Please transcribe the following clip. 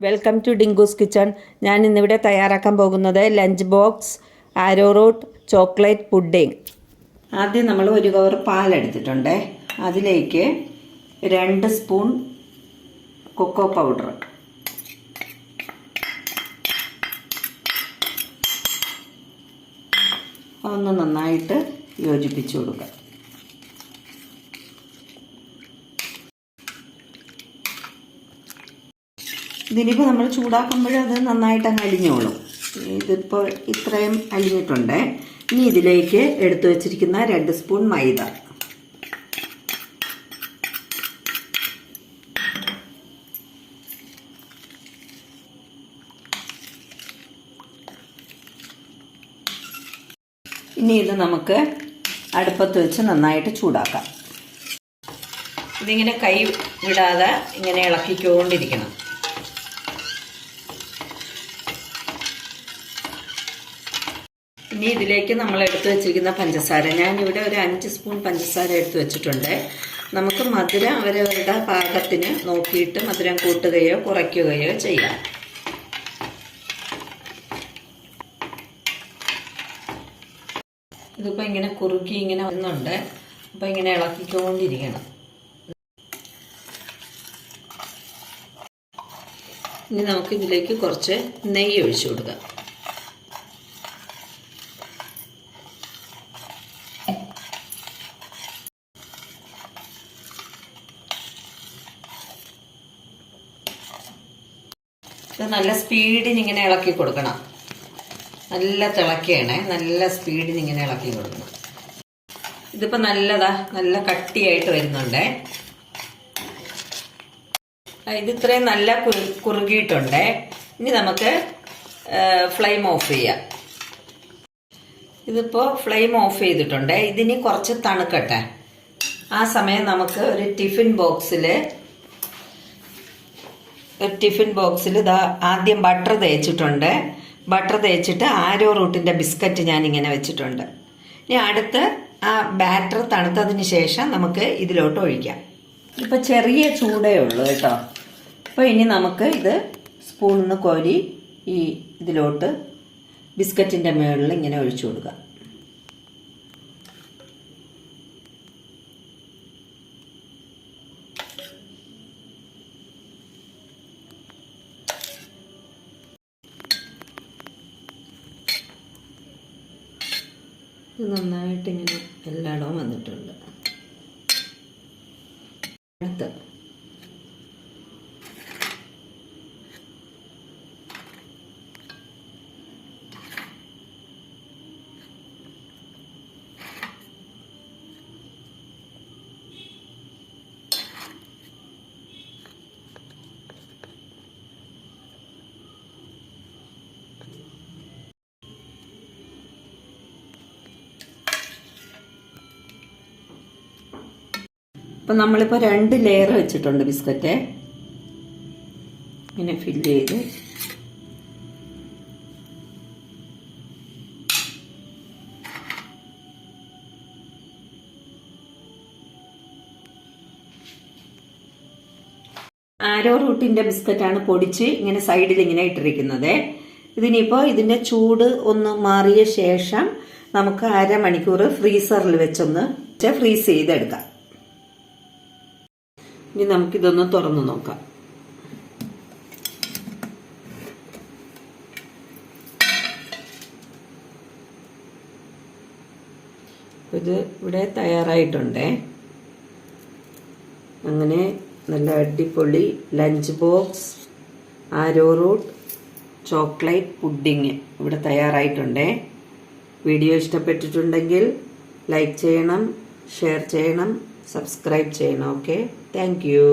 Welcome to Dinkoos kitchen ഞാൻ ഇന്നിവിടെ തയ്യാറാക്കാൻ പോകുന്നത് lunch box arrowroot chocolate pudding ആദ്യം നമ്മൾ ഒരു കവർ പാലെടുത്തിട്ടുണ്ട്. അതിലേക്ക് രണ്ട് സ്പൂൺ കൊക്കോ പൗഡർ ഒന്ന് നന്നായിട്ട് യോജിപ്പിച്ചു കൊടുക്കുക ഇതിനിപ്പോൾ നമ്മൾ ചൂടാക്കുമ്പോൾ അത് നന്നായിട്ട് അങ്ങ് അലിഞ്ഞോളും. ഇതിപ്പോൾ ഇത്രയും അലിഞ്ഞിട്ടുണ്ട്. ഇനി ഇതിലേക്ക് എടുത്തു വച്ചിരിക്കുന്ന രണ്ട് സ്പൂൺ മൈദ. ഇനി ഇത് നമുക്ക് അടുപ്പത്ത് വെച്ച് നന്നായിട്ട് ചൂടാക്കാം. ഇതിങ്ങനെ കൈ വിടാതെ ഇങ്ങനെ ഇളക്കിക്കൊണ്ടിരിക്കണം. ഇനി ഇതിലേക്ക് നമ്മൾ എടുത്തു വെച്ചിരിക്കുന്ന പഞ്ചസാര. ഞാൻ ഇവിടെ ഒരു അഞ്ച് സ്പൂൺ പഞ്ചസാര എടുത്തു വെച്ചിട്ടുണ്ട്. നമുക്ക് മധുരം അവരവരുടെ പാകത്തിന് നോക്കിയിട്ട് മധുരം കൂട്ടുകയോ കുറയ്ക്കുകയോ ചെയ്യാം. ഇതിപ്പോൾ ഇങ്ങനെ കുറുക്കി ഇങ്ങനെ വരുന്നുണ്ട്. അപ്പോൾ ഇങ്ങനെ ഇളക്കിക്കൊണ്ടിരിക്കണം. ഇനി നമുക്ക് ഇതിലേക്ക് കുറച്ച് നെയ്യ് ഒഴിച്ചു കൊടുക്കാം. ഇത് നല്ല സ്പീഡിന് ഇങ്ങനെ ഇളക്കി കൊടുക്കണം. നല്ല തിളക്കുകയാണേ നല്ല സ്പീഡിന് ഇങ്ങനെ ഇളക്കി കൊടുക്കണം. ഇതിപ്പോൾ നല്ലതാ നല്ല കട്ടിയായിട്ട് വരുന്നുണ്ടേ. ഇത് ഇത്രയും നല്ല കുറുകിയിട്ടുണ്ട്. ഇനി നമുക്ക് ഫ്ലെയിം ഓഫ് ചെയ്യാം. ഇതിപ്പോൾ ഫ്ലെയിം ഓഫ് ചെയ്തിട്ടുണ്ട്. ഇതിനി കുറച്ച് തണുക്കട്ടെ. ആ സമയം നമുക്ക് ഒരു ടിഫിൻ ബോക്സിൽ ഒരു ടിഫിൻ ബോക്സിൽ ഇതാ ആദ്യം ബട്ടർ തേച്ചിട്ടുണ്ട്. ബട്ടർ തേച്ചിട്ട് ആരോ റൂട്ടിന്റെ ബിസ്ക്കറ്റ് ഞാൻ ഇങ്ങനെ വെച്ചിട്ടുണ്ട്. ഇനി അടുത്ത് ആ ബാറ്റർ തണുത്തതിന് ശേഷം നമുക്ക് ഇതിലോട്ട് ഒഴിക്കാം. ഇപ്പം ചെറിയ ചൂടേ ഉള്ളൂ കേട്ടോ. അപ്പോൾ ഇനി നമുക്ക് ഇത് സ്പൂണിൽ നിന്ന് കോരി ഈ ഇതിലോട്ട് ബിസ്ക്കറ്റിന്റെ മുകളിൽ ഇങ്ങനെ ഒഴിച്ചു കൊടുക്കാം. ഇത് നന്നായിട്ട് ഇങ്ങനെ എല്ലായിടവും വന്നിട്ടുണ്ട്. അപ്പം നമ്മളിപ്പോൾ രണ്ട് ലെയർ വെച്ചിട്ടുണ്ട് ബിസ്ക്കറ്റ്. ഇങ്ങനെ ഫില്ല് ചെയ്ത്. ആരോ റൂട്ടിന്റെ ബിസ്ക്കറ്റാണ് പൊടിച്ച് ഇങ്ങനെ സൈഡിൽ ഇങ്ങനെ ഇട്ടിരിക്കുന്നത്. ഇതിനിപ്പോൾ ഇതിന്റെ ചൂട് ഒന്ന് മാറിയ ശേഷം നമുക്ക് അരമണിക്കൂർ ഫ്രീസറിൽ വെച്ചൊന്ന് ഫ്രീസ് ചെയ്തെടുക്കാം. ഇനി നമുക്കിതൊന്ന് തുറന്നു നോക്കാം. ഇത് ഇവിടെ തയ്യാറായിട്ടുണ്ട്. അങ്ങനെ നല്ല അടിപൊളി lunch box arrowroot chocolate pudding ഇവിടെ തയ്യാറായിട്ടുണ്ട്. വീഡിയോ ഇഷ്ടപ്പെട്ടിട്ടുണ്ടെങ്കിൽ ലൈക്ക് ചെയ്യണം ഷെയർ ചെയ്യണം. సబ్స్క్రైబ్ చేయను ఓకే థ్యాంక్ యూ